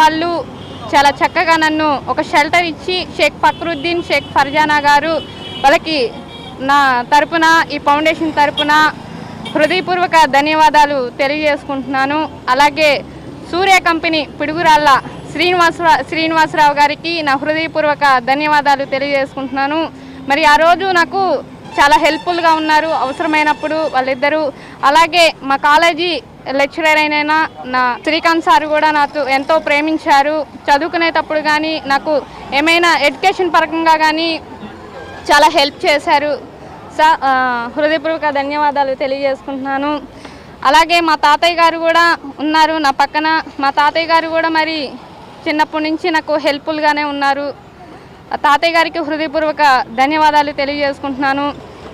వాళ్ళు చాలా చక్కగా నన్ను ఒక షెల్టర్ ఇచ్చి షేక్ ఫక్రుద్దీన్ షేక్ ఫర్జానా గారు వాళ్ళకి నా తరపున ఈ ఫౌండేషన్ తరపున హృదయపూర్వక ధన్యవాదాలు తెలియజేసుకుంటున్నాను. అలాగే సూర్య కంపెనీ పిడుగురాళ్ళ శ్రీనివాసరా శ్రీనివాసరావు గారికి నా హృదయపూర్వక ధన్యవాదాలు తెలియజేసుకుంటున్నాను. మరి ఆ రోజు నాకు చాలా హెల్ప్ఫుల్గా ఉన్నారు అవసరమైనప్పుడు వాళ్ళిద్దరూ. అలాగే మా కాలేజీ లెక్చరర్ అయిన నా శ్రీకాంత్ సార్ కూడా నాతో ఎంతో ప్రేమించారు. చదువుకునేటప్పుడు కానీ నాకు ఏమైనా ఎడ్యుకేషన్ పరంగా కానీ చాలా హెల్ప్ చేశారు. సా హృదయపూర్వక ధన్యవాదాలు తెలియజేసుకుంటున్నాను. అలాగే మా తాతయ్య గారు కూడా ఉన్నారు నా పక్కన. మా తాతయ్య గారు కూడా మరి చిన్నప్పటి నుంచి నాకు హెల్ప్ఫుల్గానే ఉన్నారు. తాతయ్య గారికి హృదయపూర్వక ధన్యవాదాలు తెలియజేసుకుంటున్నాను.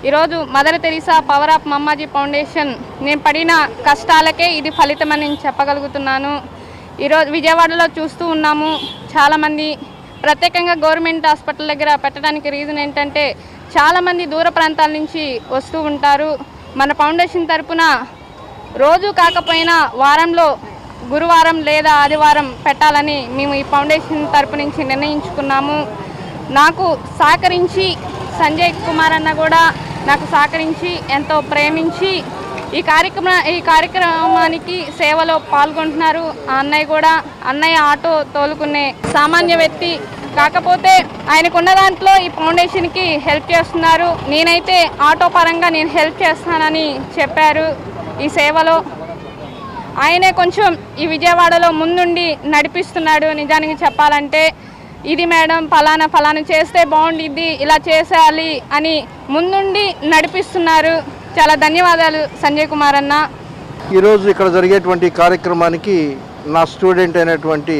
ఈరోజు Mother Teresa power of Mammaji foundation నేను పడిన కష్టాలకే ఇది ఫలితమని నేను చెప్పగలుగుతున్నాను. ఈరోజు విజయవాడలో చూస్తూ ఉన్నాము. చాలామంది ప్రత్యేకంగా గవర్నమెంట్ హాస్పిటల్ దగ్గర పెట్టడానికి రీజన్ ఏంటంటే చాలామంది దూర ప్రాంతాల నుంచి వస్తూ ఉంటారు. మన ఫౌండేషన్ తరపున రోజు కాకపోయినా వారంలో గురువారం లేదా ఆదివారం పెట్టాలని మేము ఈ ఫౌండేషన్ తరపు నుంచి నిర్ణయించుకున్నాము. నాకు సహకరించి సంజయ్ కుమార్ అన్న కూడా నాకు సహకరించి ఎంతో ప్రేమించి ఈ కార్యక్రమ ఈ కార్యక్రమానికి సేవలో పాల్గొంటున్నారు. ఆ అన్నయ్య కూడా అన్నయ్య ఆటో తోలుకునే సామాన్య వ్యక్తి. కాకపోతే ఆయనకున్న దాంట్లో ఈ ఫౌండేషన్కి హెల్ప్ చేస్తున్నారు. నేనైతే ఆటో పరంగా నేను హెల్ప్ చేస్తానని చెప్పారు ఈ సేవలో. ఆయనే కొంచెం ఈ విజయవాడలో ముందుండి నడిపిస్తున్నాడు. నిజానికి చెప్పాలంటే ఇది మేడం ఫలానా ఫలానా చేస్తే బాగుండిద్ది ఇలా చేసేయాలి అని ముందుండి నడిపిస్తున్నారు. చాలా ధన్యవాదాలు సంజయ్ కుమార్ అన్న. ఈరోజు ఇక్కడ జరిగేటువంటి కార్యక్రమానికి నా స్టూడెంట్ అయినటువంటి